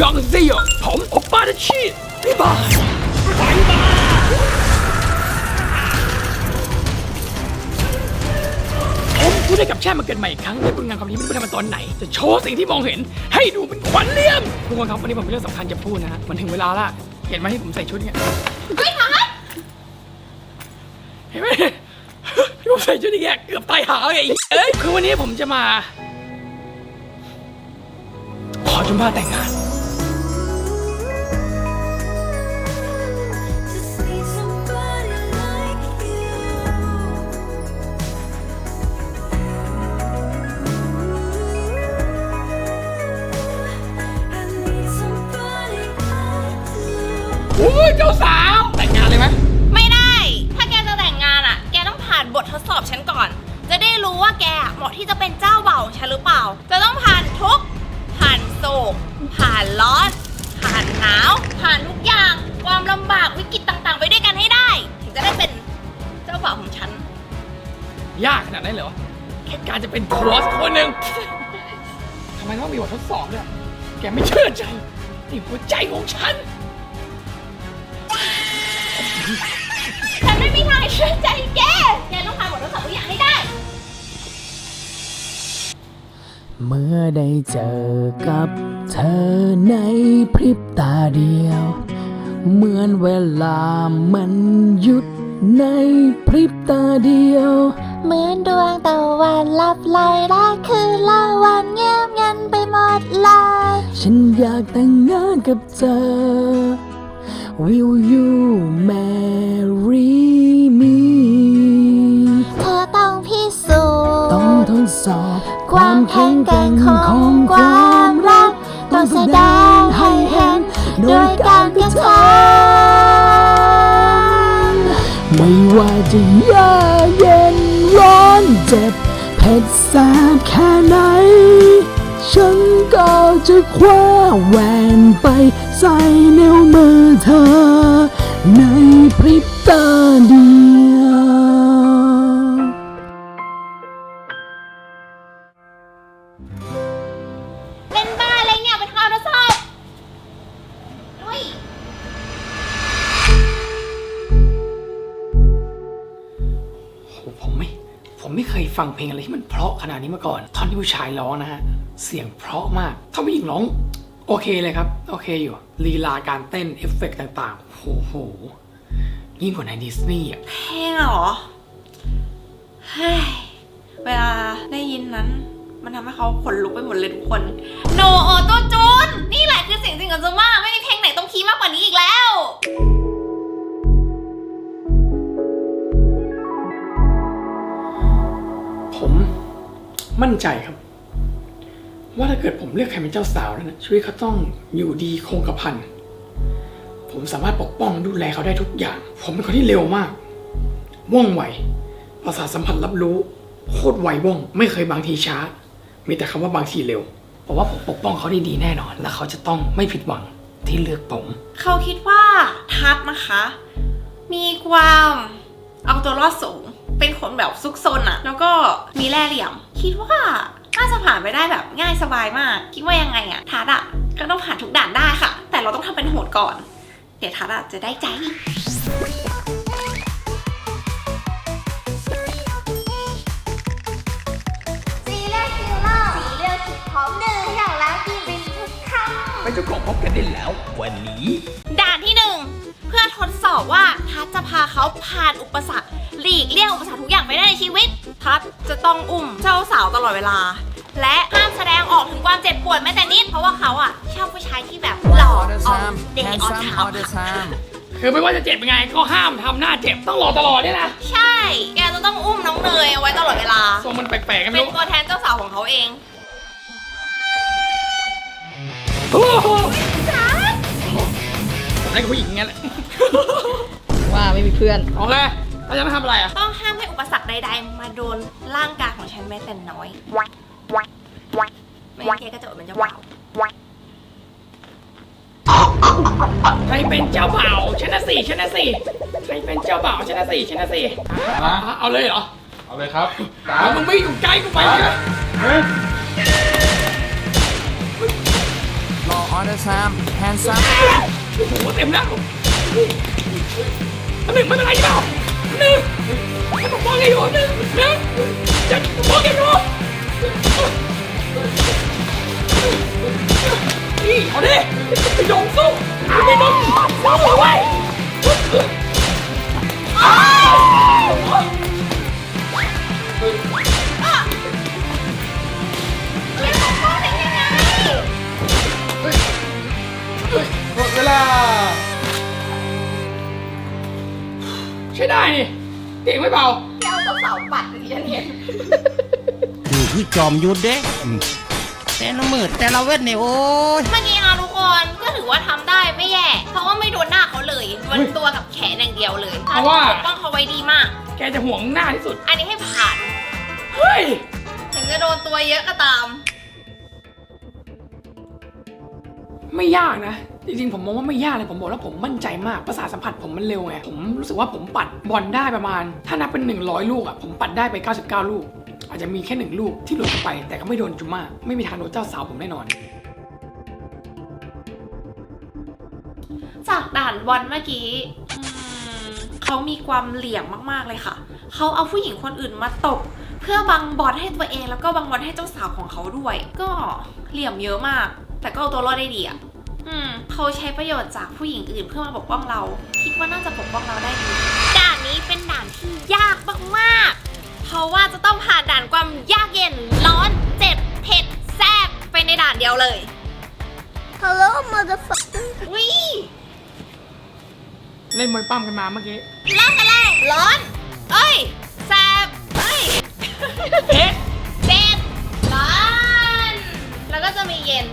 ยังเซียผมโอปป้าทัชชีบ๊ายบายบ๊ายบาผมพูดได้กับแช่มาเกิดใหม่อีกครั้งในผลงานความนี้ไม่รู้ทำมาตอนไหน จะโชว์สิ่งที่มองเห็น ให้ดูเป็นขวัญเลี่ยมทุกคนครับวันนี้ผมมีเรื่องสำคัญจะพูดนะฮะมันถึงเวลาละเห็นไหมที่ผมใส่ชุดเนี่ยเห็นไหมที่ผมใส่ชุดนี้เกือบตายหาไอ้เอ้ยคือวันนี้ผมจะมา ขอจุมบ้าแต่งงาน you. โอ้ยเจ้าสาว แต่งงานเลยไหมไม่ได้ ถ้าแกจะแต่งงานอะ แกต้องผ่านบททดสอบฉันก่อน จะได้รู้ว่าแกเหมาะที่จะเป็นเจ้าเบ่าวของฉันหรือเปล่า จะต้องผ่านทุกข์ผ่านโศก ผ่านร้อน ผ่านหนาว ผ่านทุกอย่าง ความลำบากวิกฤตต่างๆ ไปด้วยกันให้ได้ ถึงจะได้เป็นเจ้าบ่าวของฉัน ยากขนาดนั้นเลยเหรอแค่การจะเป็นครอสคนหนึ่งทำไมต้องมีบททดสอบด้วยแกไม่เชื่อใจนี่หัวใจของฉัน ฉันไม่มีทางเชื่อใจแก แกต้องผ่านบททดสอบทุกอย่างให้ได้ เมื่อได้เจอกับเธอในพริบตาเดียว เหมือนเวลามันหยุดในพริบตาเดียว เหมือนดวงตะวันลับไหลและคือละวันเงียบงันไปหมดเลย ฉันอยากแต่งงานกับเธอ Will you marry me เธอต้องพิสูจน์ต้องทดสอบความแข็งแกร่งของความรัก ต้องแสดงให้เห็นโดยการกระทำไม่ว่าจะยากเย็นร้อนเจ็บเผ็ดแสบแค่ไหน ฉันก็จะคว้าแหวนไปใส่นิ้วมือเธอ ในพริบตาเดียว ฟังเพลงอะไรที่มันเพราะขนาดนี้มาก่อนท่อนที่ผู้ชายร้องนะฮะเสียงเพราะมากถ้าผู้หญิงร้องโอเคเลยครับ โอเคอยู่ลีลาการเต้นเอฟเฟกต์ต่างๆโอ้โหยิ่งกว่าในดิสนีย์อะเพลงอะเหรอเฮ้ยเวลาได้ยินนั้นมันทำให้เขาขนลุกไปหมดเลยทุกคน โนโอโตจูน นี่แหละคือสิ่งจริงของจูนว่าไม่มีเพลงไหนต้องคีย์มากกว่านี้อีกแล้ว มั่นใจครับ ว่าถ้าเกิดผมเลือกใครเป็นเจ้าสาวแล้วนะชีวิตเขาต้องอยู่ดีคงกระพันผมสามารถปกป้องดูแลเขาได้ทุกอย่าง ผมเป็นคนที่เร็วมาก ว่องไวประสาทสัมผัสรับรู้โคตรไวว่อง ไม่เคยบางทีช้า มีแต่คำว่าบางทีเร็วเพราะว่าผมปกป้องเขาได้ดีแน่นอน และเขาจะต้องไม่ผิดหวังที่เลือกผม เขาคิดว่าทัดนะคะ มีความเอาตัวรอดสูง เป็นคนแบบซุกซนอะแล้วก็มีแร่เหลี่ยม คิดว่าน่าจะผ่านไปได้แบบง่ายสบายมาก คิดว่ายังไงอะทัดอะก็ต้องผ่านทุกด่านได้ค่ะ แต่เราต้องทำเป็นโหดก่อน เดี๋ยวทัดอะจะได้ใจสีเลือดคิวเลอร์สีเลือดคิดพร้อมหนึ่งอย่างแล้วกินเป็นทุกคำไม่จะกบพบกันได้แล้ว วันนี้ด่านที่หนึ่ง เพื่อทดสอบว่าทัศจะพาเขาผ่านอุปสรรคหลีกเลี่ยงอุปสรรคทุกอย่างไปได้ในชีวิต ทัศจะต้องอุ้มเจ้าสาวตลอดเวลา และห้ามแสดงออกถึงความเจ็บปวดแม้แต่นิด เพราะว่าเขาอะชอบผู้ชายที่แบบหล่อ all the ออน time, เดย์ออน handsome ทา all the time. คือไม่ว่าจะเจ็บยังไงก็ห้ามทำหน้าเจ็บต้องรอตลอดเนี่ยนะใช่ แกจะต้องอุ้มน้องเนยเอาไว้ตลอดเวลา ทรงมันแปลกๆกันไม่เป็นรู้ตัวแทนเจ้าสาวของเขาเอง โอ้โห ผมได้กับผู้หญิงงั้นแหละ ว่าไม่มีเพื่อน โอเคเราจะต้องทำอะไรอะ ต้องห้ามให้อุปสรรคใด ๆ มาโดนร่างกายของฉันแม้แต่น้อยไม่งั้นแกก็จะอดเป็นเจ้าบ่าวใครเป็นเจ้าบ่าวชนะสี่ชนะสี่ใครเป็นเจ้าบ่าวชนะสี่ชนะสี่อะเอาเลยเหรอเอาเลยครับสาเอามมึงไม่อยู่ใกล้กูไปเลยรอออเด อร์ซัมแฮนซัมโอ้โหเต็มแล้วอันหนึ่งไม่เป็นไรเปล่าหนึ่งฉันปกป้องแกอยู่อันหนึ่งนะฉันปกป้องแกอยู่นี่เอาดิไปยงสู้ไปยงสู้เอาไว้ ใช้ได้นี่เก่งไม่เบาแกเอาเจ้าสาวปัดหรือฉันเห็นคือคือจอมยุทธเด้อืมแต่ละมืดแต่ละเวทเนี่ยโอ้ย เมื่อกี้อาทุกคนก็ถือว่าทำได้ไม่แย่ เพราะว่าไม่โดนหน้าเขาเลยโดนตัวกับแขนอย่างเดียวเลยเพราะว่า ปกป้องเขาไว้ดีมาก แกจะห่วงหน้าที่สุด อันนี้ให้ผ่าน เฮ้ย ถึงจะโดนตัวเยอะก็ตาม ไม่ยากนะ จริงๆ ผมมองว่าไม่ยากเลยผมบอกแล้วผมมั่นใจมากประสาทสัมผัสผมมันเร็วไงผมรู้สึกว่าผมปัดบอลได้ประมาณ ถ้านับเป็น 100 ลูกอะผมปัดได้ไป 99 ลูก อาจจะมีแค่หนึ่งลูกที่หลุดไป แต่ก็ไม่โดนจุม่าไม่มีทางโดนเจ้าสาวผมแน่นอน จากด่านบอลเมื่อกี้อืมเขามีความเหลี่ยมมากๆเลยค่ะ เขาเอาผู้หญิงคนอื่นมาตบเพื่อบังบอลให้ตัวเองแล้วก็บังบอลให้เจ้าสาวของเขาด้วย ก็เหลี่ยมเยอะมาก แต่ก็เอาตัวรอดได้ดีอะ อืมเขาใช้ประโยชน์จากผู้หญิงอื่นเพื่อมาปกป้องเรา คิดว่าน่าจะปกป้องเราได้ดีด่านนี้เป็นด่านที่ยากมากๆ เพราะว่าจะต้องผ่านด่านความยากเย็นร้อนเจ็บเผ็ดแซ่บไปในด่านเดียวเลย Hello motherfucker วิเล่นมวยปั้มกันมาเมื่อกี้เริ่มกันเลยร้อน เอ้ยแซ่บเอ้ยเอ๊ะเจ็บร้อน แล้วก็จะมีเย็น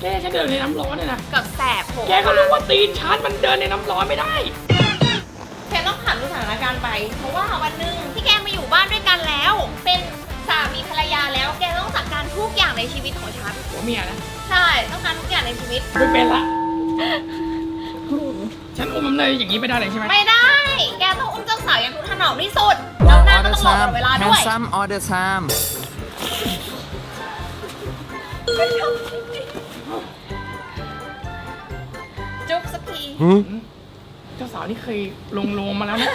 แกฉันเดินในน้ำร้อนเนี่ยนะ กับแสบโผล่แกก็รู้ว่าตีนชาร์จมันเดินในน้ำร้อนไม่ได้ แกต้องผ่านสถานการณ์ไป เพราะว่าวันหนึ่งที่แกมาอยู่บ้านด้วยกันแล้ว เป็นสามีภรรยาแล้ว แกต้องจัดการทุกอย่างในชีวิตของฉัน หัวเมียนะ ใช่ ต้องการทุกอย่างในชีวิต ไม่เป็นละ ฉันอุ้มมันเลยอย่างนี้ไม่ได้เลยใช่ไหมไม่ได้ แกต้องอุ้มเจ้าสาวอย่างทุกถนอมที่สุด แล้วหน้าออก็เดอต้องร์หลซับมเวลาแฮด้นวยซัมออ บสักทีเจ้าสาวนี่เคยลงโลมมาแล้วนะ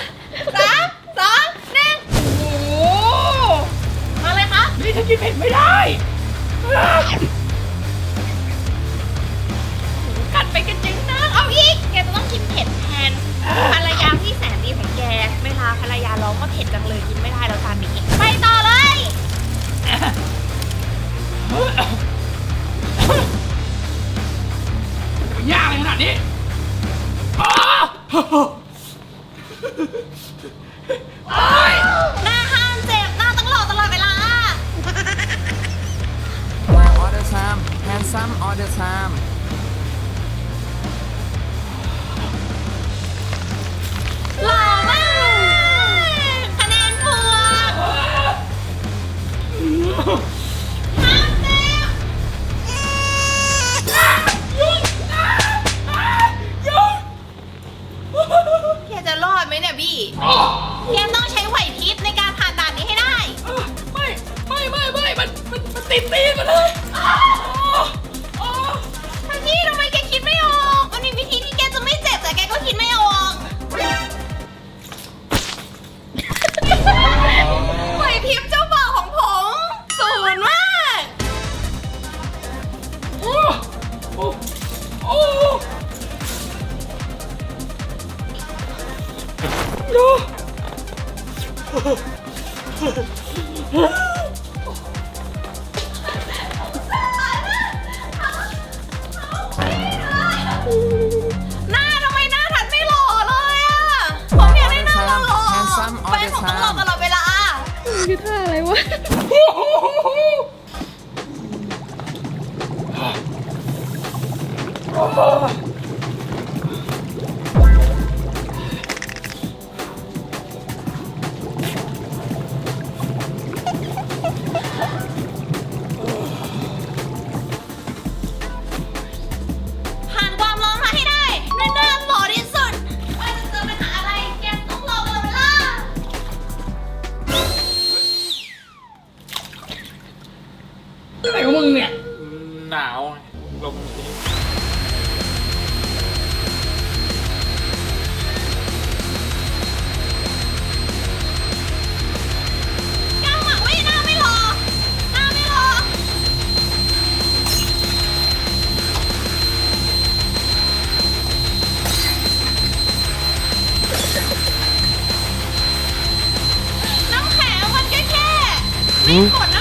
สามสองหนึ่งโอ้โหมาเลยครับนี่ฉันกินเผ็ดไม่ได้กัดไปกันจึงนะเอาอีก แกจะต้องกินเผ็ดแทนภรรยาที่แสนดีของแกเวลาภรรยาร้องว่าเผ็ดจังเลยกินไม่ได้แล้วจานนี้ไปต่อเลย จะไปยากเลยขนาดนี้อ้าว ไม่กด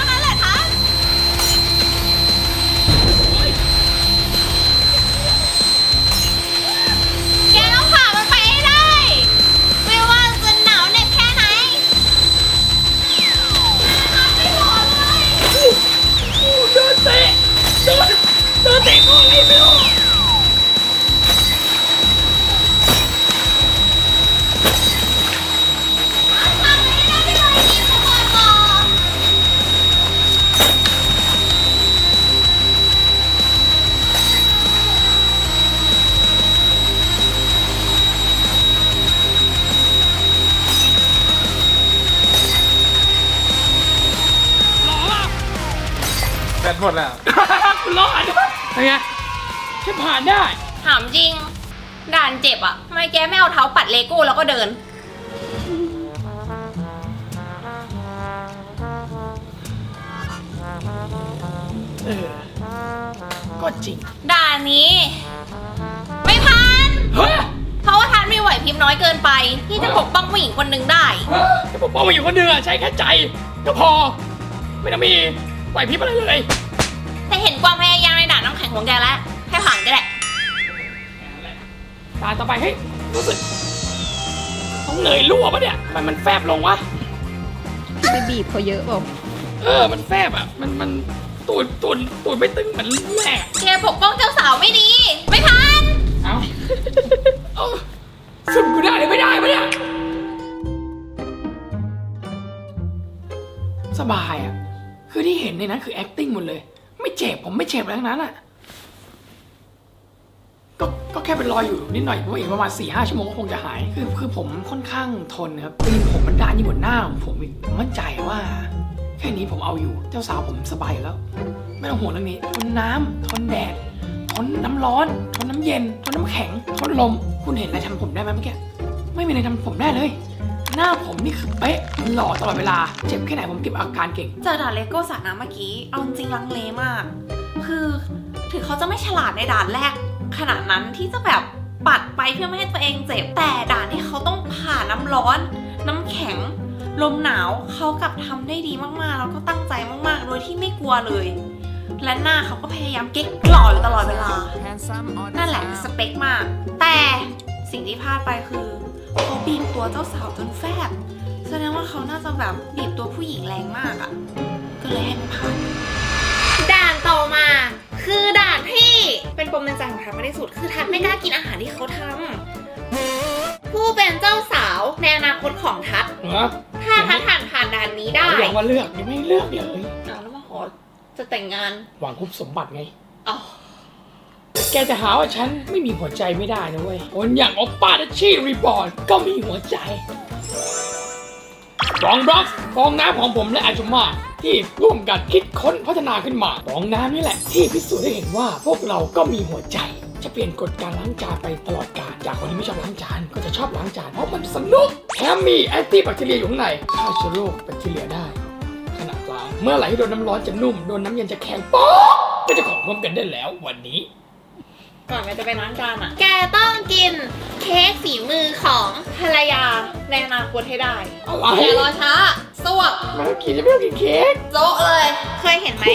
หมดแล้วกูรอดเป็นไงแค่ผ่านได้ ถามจริง ด่านเจ็บอะทำไมแกไม่เอาเท้าปัดเลโก้แล้วก็เดิน เออ ก็จริง ด่านนี้ ไม่ผ่านเฮ้ยเพราะว่าทานไม่ไหวพริบน้อยเกินไป ที่จะปกป้องผู้หญิงคนหนึ่งได้แต่ผมบอกมาอยู่คนเดือใช้แค่ใจก็พอ ไม่ต้องมีไหวพริบอะไรเลย แต่เห็นความพยายามในด่านน้ำแข็งของแกแล้วแค่ผ่านก็แหละตาต่อไปเฮ้ยรู้สึกต้องเหนื่อยรั่วปะเนี่ยทำไมันมันแฟบลงวะ ไปบีบเขาเยอะเปล่าเออ มันแฟบอะ มัน มันตูดตูดตูดไม่ตึงเหมือนแม่อะแกปกป้องเจ้าสาวไม่ดี ไม่ผ่านเอ้าเอ้าสุดกูได้หรือไม่ได้ปะเนี่ย สบายอะ คือที่เห็นในนั้นคือ acting หมดเลย ไม่เจ็บผมไม่เจ็บอะไรทั้งนั้นอะก็ก็แค่เป็นรอยอยู่นิดหน่อยเพราะว่าอีกประมาณ4ี่ห้าชั่วโมงก็คงจะหาย คือคือผมค่อนข้างทนครับตีนผมมันด้านยิ่งกว่าหน้าของผมอีกผมมั่นใจว่า แค่นี้ผมเอาอยู่เจ้าสาวผมสบายแล้ว ไม่ต้องห่วงเรื่องนี้ทนน้ำทนแดดทนน้ำร้อนทนน้ำเย็นทนน้ำแข็งทนลม คุณเห็นอะไรทำผมได้ไหมเมื่อกี้ไม่มีอะไรทำผมได้เลย หน้าผมนี่คือเป๊ะหล่อตลอดเวลา เจ็บแค่ไหนผมเก็บอาการเก่ง เจอด่านเลโก้สระน้ำเมื่อกี้ เอาจริงลังเลมาก คือถึงเขาจะไม่ฉลาดในด่านแรก ขนาดนั้นที่จะแบบปัดไปเพื่อไม่ให้ตัวเองเจ็บ แต่ด่านที่เขาต้องผ่านน้ำร้อน น้ำแข็ง ลมหนาวเขากลับทำได้ดีมากๆ แล้วก็ตั้งใจมากๆ โดยที่ไม่กลัวเลย และหน้าเขาก็พยายามเก๊กหล่ออยู่ตลอดเวลา นั่นแหละสเปคมาก แต่สิ่งที่พลาดไปคือ เขาบีบตัวเจ้าสาวจนแฟบ แสดงว่าเขาน่าจะแบบบีบตัวผู้หญิงแรงมากอะ่ะ ก็เลยให้ไม่ผ่านด่านต่อมา คือด่านที่เป็นปมในใจของทันมากที่สุด คือทันไม่กล้ากินอาหารที่เขาทำผู้เป็นเจ้าสาวในอนาคตของทัศเหรอถ้าทัศผ่านผ่านด่านนี้ได้อยากว่าเลือกยังไม่เลือกเลยอ้าวแล้วมาขอจะแต่งงานหวังคุบสมบัติไง อ๋อ แกจะหาว่าฉันไม่มีหัวใจไม่ได้นะเว้ยคนอย่างอปป้าดัชชี่รีบอร์นก็มีหัวใจฟองบล็อกฟองน้ำของผมและอาจุมาที่ร่วมกันคิดค้นพัฒนาขึ้นมาฟองน้ำนี่แหละ ที่พิสูจน์ให้เห็นว่าพวกเราก็มีหัวใจ จะเปลี่ยนกฎการล้างจานไปตลอดกาลจากคนที่ไม่ชอบล้างจานก็จะชอบล้างจานเพราะมันสนุกแถมมีแอนตี้แบคทีเรียอยู่ข้างในฆ่าเชื้อโรคแบคทีเรียได้ขณะล้างเมื่อไหร่ที่โดนน้ำร้อนจะนุ่มโดนน้ำเย็นจะแข็งป๊อกก็จะของพร้อมกันได้แล้ววันนี้ ก่อนแกจะไปล้างจานอะแกต้องกินเค้กฝีมือของภรรยาในอนาคตให้ได้อะไรอย่ารอช้าสวบมันกินจะไม่ต้องกินเค้กโจ๊ะเลย เคยเห็นไหม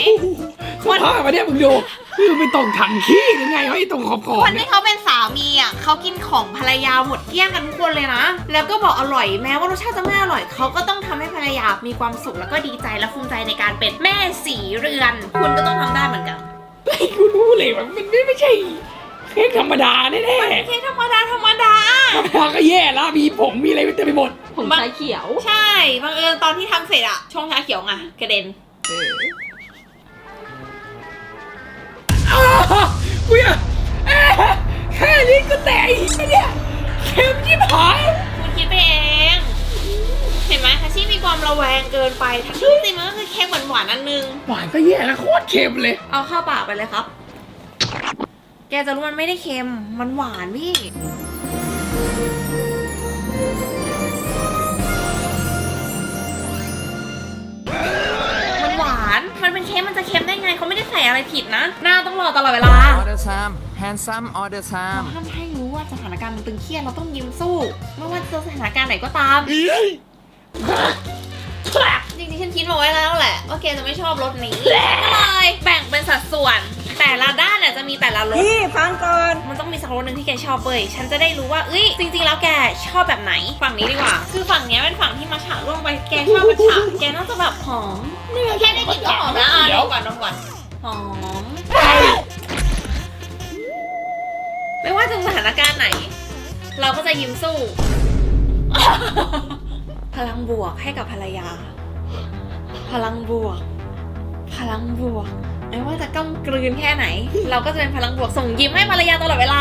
คนพามาเนี่ยมึงดูคือไปตรงถังขี้หรือไงวะไอ้ตรงขอบขอบคนเนี่ยที่เขาเป็นสามีอะเขากินของภรรยาหมดเกลี้ยงกันทุกคนเลยนะ แล้วก็บอกอร่อยแม้ว่ารสชาติจะไม่อร่อยเขาก็ต้องทำให้ภรรยามีความสุขแล้วก็ดีใจและภูมิใจในการเป็นแม่สีเรือน คุณก็ต้องทำได้เหมือนกัน ไอ้กูรู้เลยว่ามันไม่ไม่ใช่เค้กธรรมดาแน่เค้กธรรมดาธรรมดาๆธรรมดาก็แย่แล้วมีผงมีอะไรเต็มไปหมด ผมชาเขียวใช่บังเอิญตอนที่ทำเสร็จอะชงชาเขียวไงกระเด็นอ้าวกูอยากเอ๊ะแค่นี้ก็แตกอีกแล้วเนี่ยเค็มชิบหายคุณคิดไปเอง เห็นไหมทัชชี่มีความระแวงเกินไปทัชชี่จริงๆมันก็คือเค้กหวานๆอันนึง หวานก็แย่แล้วโคตรเค็มเลย เอาเข้าปากไปเลยครับ แกจะรู้มันไม่ได้เค็ม มันหวานพี่ มันหวาน มันเป็นเค็ม มันจะเค็มได้ไง เขาไม่ได้ใส่อะไรผิดนะ หน้าต้องรอตลอดเวลา all the time handsome all the เรา time ห้ามให้รู้ว่าสถานการณ์มันตึงเครียด เราต้องยิ้มสู้ ไม่ว่าจะสถานการณ์ไหนก็ตาม จริงๆฉันคิดมาไว้แล้วแหละว่าแกจะไม่ชอบรสนี้ก็เลยแบ่ นต้องมีสักรสหนึ่งที่แกชอบเว้ยฉันจะได้รู้ว่าเอ้ยจริงๆ แล้วแกชอบแบบไหนฝั่งนี้ดีกว่า คือฝั่งเนี้ยเป็นฝั่งที่มาฉะร่วงไปแกชอบมาฉะแกน่าจะแบบหอมแค่ได้กลิ่นก็หอมแล้วอะเดี๋ดยวมก่อนดมก่อนหอมไม่ว่าจะสถานการณ์ไหน เราก็จะยิ้มสู้ พลังบวกให้กับภรรยา พลังบวก พลังบวก ไม่ว่าจะก้ำกลืนแค่ไหน เราก็จะเป็นพลังบวกส่งยิ้มให้ภรรยาตลอดเวลา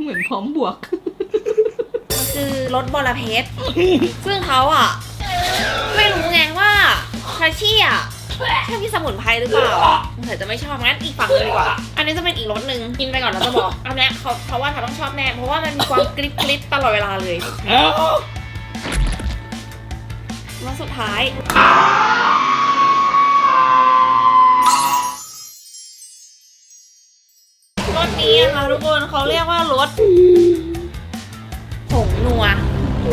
เหมือนพร้อมบวก มันคือรถบอระเพ็ดซึ่งเขาอะ ไม่รู้ไงว่าชาชี่อะชอบกินสมุนไพรหรือเปล่าเธอจะไม่ชอบงั้นอีกฝั่งเลยดีกว่า อันนี้จะเป็นอีกรสหนึ่งกินไปก่อนแล้วจะบอกอันเนี้ยเขาเพราะว่าเขาต้องชอบแน่เพราะว่ามันมีความกริบกริบตลอดเวลาเลยเอ้ารสสุดท้าย นี้อะค่ะทุกคนเขาเรียกว่ารสผงนัว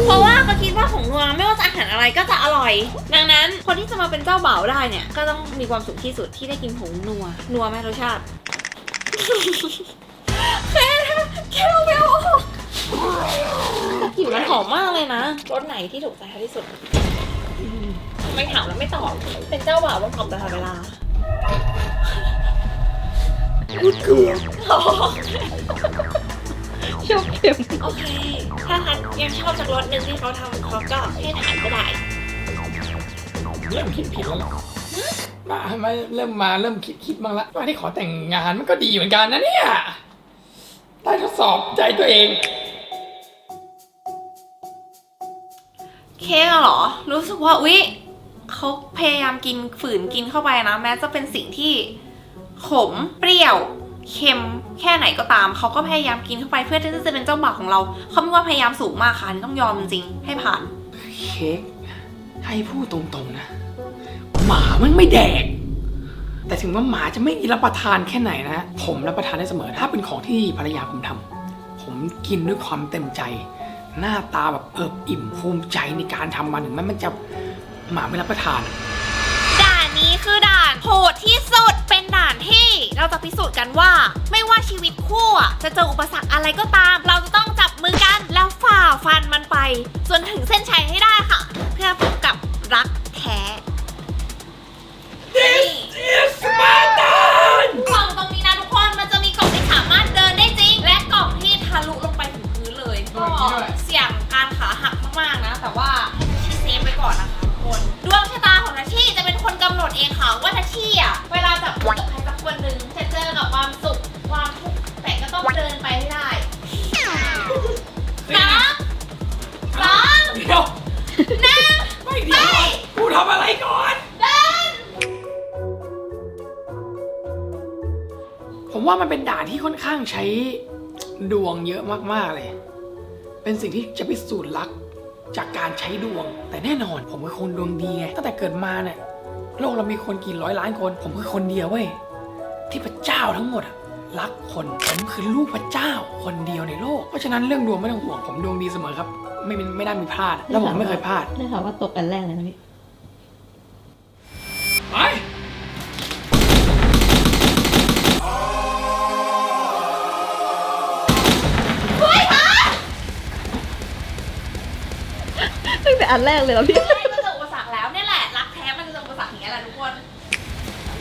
เพราะว่าเขาคิดว่าผงนัวไม่ว่าจะอาหารอะไรก็จะอร่อย ดังนั้นคนที่จะมาเป็นเจ้าบ่าวได้เนี่ย ก็ต้องมีความสุขที่สุดที่ได้กินผงนัว นัวไหมรสชาติแค่แค่เราไม่เอาออกกลิ่นมันหอมมากเลยนะรสไหนที่ถูกใจเธอที่สุดไม่ถามแล้วไม่ตอบ เป็นเจ้าบ่าวต้องตอบตลอดเวลา พูดเกือบชอบเค็มโอเค ถ้าทันยังชอบจากรสหนึ่งที่เขาทำเขาก็ให้ทานก็ได้ เริ่มคิดผิดแล้วล่ะมามาเริ่มมาเริ่มคิดคิดบ้างละว่าที่ขอแต่งงานมันก็ดีเหมือนกันนะเนี่ยได้ทดสอบใจตัวเอง เค้กอะเหรอ รู้สึกว่าอุ๊ยเขาพยายามกินฝืนกินเข้าไปนะ แม้จะเป็นสิ่งที่ ขม เปรี้ยวเค็มแค่ไหนก็ตามเขาก็พยายามกินเข้าไปเพื่อที่จะเป็นเจ้าบ่าวของเรา เขามีความพยายามสูงมากค่ะอันนี้ต้องยอมจริงๆให้ผ่านเค้กให้พูดตรงๆนะ หมามันไม่แดก แต่ถึงว่าหมาจะไม่รับประทานแค่ไหนนะ ผมรับประทานได้เสมอ ถ้าเป็นของที่ภรรยาผมทำผมกินด้วยความเต็มใจ หน้าตาแบบเอิบอิ่มภูมิใจในการทำมันถึงแม้มันจะหมาไม่รับประทาน ด่านนี้คือด่านโหดที่สุดเป็น ด่านที่เราจะพิสูจน์กันว่า ไม่ว่าชีวิตคู่จะเจออุปสรรคอะไรก็ตาม เราจะต้องจับมือกันแล้วฝ่าฟันมันไป จนถึงเส้นชัยให้ได้ค่ะ เพื่อพบกับรักแท้ This is Spartan กล่องตรงนี้นะทุกคนมันจะมีกล่องที่สามารถเดินได้จริง และกล่องที่ทะลุลงไปถึงพื้นเลยก็เสี่ยงการขาหักมากๆนะ แต่ว่าให้ทัชชี่เซฟไว้ก่อนนะคะทุกคนดวงชะตาของทัชชี่จะเป็นคนกำหนดเองค่ะว่าทัชชี่ มาก ๆ เลย เป็นสิ่งที่จะพิสูจน์รักจากการใช้ดวง แต่แน่นอน ผมคือคนดวงดีไงตั้งแต่เกิดมาเนี่ยโลกเรามีคนกี่ร้อยล้านคน ผมคือคนเดียวเว้ยที่พระเจ้าทั้งหมดอะรักคนผมคือลูกพระเจ้าคนเดียวในโลก เพราะฉะนั้นเรื่องดวงไม่ต้องห่วงผมดวงดีเสมอครับ ไม่ไม่ได้มีพลาด แล้วผมไม่เคยพลาด ได้ข่าวว่าตกอันแรกเลยนะพี่ อันแรกเลยแล้วพี่เฮ้ยมันเจออุปสรรคแล้วเนี่ยแหละรักแท้มันจะเจออุปสรรคอย่างเงี้ยแหละทุกคน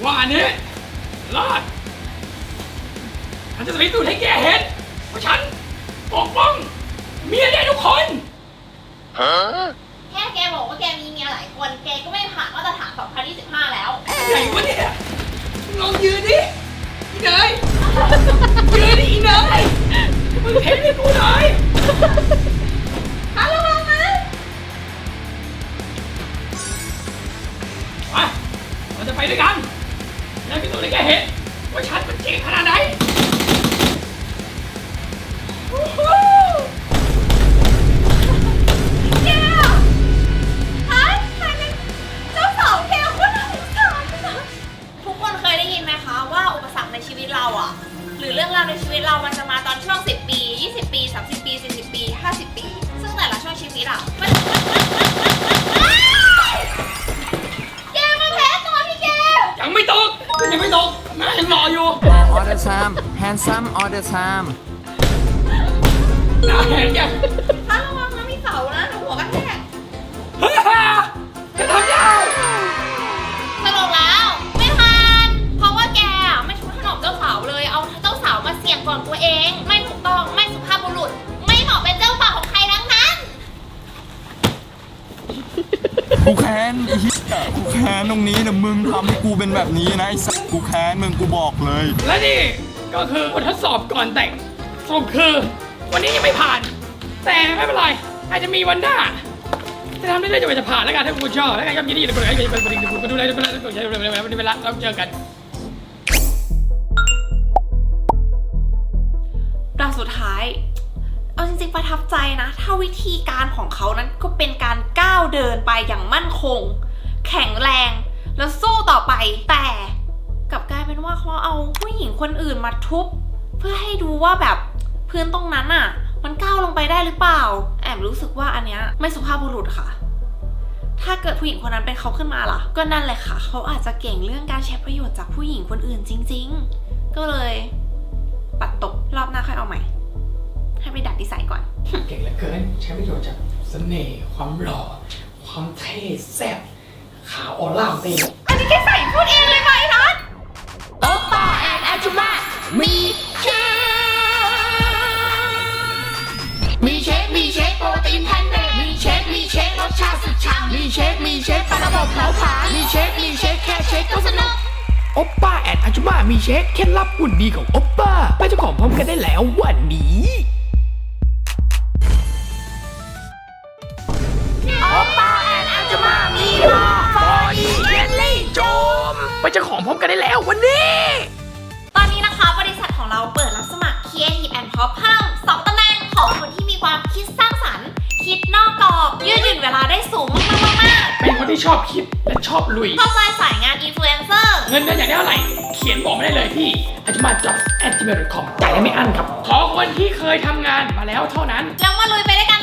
ว่าอันนี้รอดฉันจะพิสูจน์ให้แกเห็นว่าฉันปกป้องเมียได้ทุกคนแค่แกบอกว่าแกมีเมียหลายคนแกก็ไม่ผ่านมาตรฐาน 2025 แล้ว ไหนวะเนี่ยลองยืนดิอีเนยยืนดิอีเนยมึงเห็นให้กูหน่อย ไปด้วยกัน แล้วพิสูจน์ให้แกเห็นว่าฉันมันเก่งขนาดไหนแกฮะใครเป็นเจ้าสาวแกคนน่าสงสารนะทุกคนเคยได้ยินไหมคะว่าอุปสรรคในชีวิตเราอะ หรือเรื่องราวในชีวิตเรามันจะมาตอนช่วง 10 ปี 20 ปี 30 ปี 40 ปี 50 ปี ซึ่งแต่ละช่วงชีวิตอะ ยังหล่ออยู่ all the time handsome all the time หน้าแหงยัง ถ้าระวัง ตรงนี้นะมึงทำให้กูเป็นแบบนี้นะไอ้สัสกูแค้นมึงกูบอกเลย และนี่ก็คือบททดสอบก่อนแต่งสรุปคือวันนี้ยังไม่ผ่าน แต่ไม่เป็นไรอาจจะมีวันหน้าจะทำได้ได้จนกว่าจะผ่านแล้วกันถ้าคุณชอบแล้วกันครับยินดีเลยไปเลยไปเลยไปดูเลยไปเลยไปเลยไปเลยไปเลยแล้วเจอกันด่านสุดท้าย เอาจริงๆประทับใจนะ ถ้าวิธีการของเขานั้นก็เป็นการก้าวเดินไปอย่างมั่นคง แข็งแรง แล้วสู้ต่อไป แต่กลับกลายเป็นว่าเขาเอาผู้หญิงคนอื่นมาทุบ เพื่อให้ดูว่าแบบพื้นตรงนั้นอะ มันก้าวลงไปได้หรือเปล่า แอบรู้สึกว่าอันเนี้ยไม่สุภาพบุรุษค่ะถ้าเกิดผู้หญิงคนนั้นเป็นเขาขึ้นมาล่ะ ก็นั่นแหละค่ะ เขาอาจจะเก่งเรื่องการใช้ประโยชน์จากผู้หญิงคนอื่นจริง ๆ ก็เลย ปัดตกรอบหน้าค่อยเอาใหม่ ให้ไปดัดนิสัยก่อน เก่งเหลือเกินใช้ประโยชน์จากเสน่ห์ความหล่อ ความเท่แซ่บ ขาวออร่าเต็มอันนี้แค่ใส่พูดเองเลยไหมนัทโอป้าแอนอาจุมามีเชคมีเชคมีเชคโปรตีนแพนเบกมีเชคมีเชครสชาติสุดฉ่ำมีเชคมีเชคปลาระบบเผาผลาญมีเชคมีเชคแค่เชคก็สนุกโอปป้าแอนอาจุมามีเช็คเคล็ดลับหุ่นดีของโอปป้าไปเจ้าของพร้อมกันได้แล้ววันนี้ ไปเจ้าของพร้อมกันได้แล้ววันนี้ ตอนนี้นะคะบริษัทของเราเปิดรับสมัคร Creative and Pop เพิ่ม2ตำแหน่งของคนที่มีความคิดสร้างสรรค์ คิดนอกกรอบยืดหยุ่นเวลาได้สูงมากๆมากเป็นคนที่ชอบคิดและชอบลุยๆเข้าใจสายงานอินฟลูเอนเซอร์เงินเดือนอยากได้เท่าไหร่ เขียนบอกมาได้เลยที่ a j u m a jobs at gmail com จ่ายได้ไม่อั้นครับ ขอคนที่เคยทำงานมาแล้วเท่านั้น แล้วมาลุยไปด้วยกัน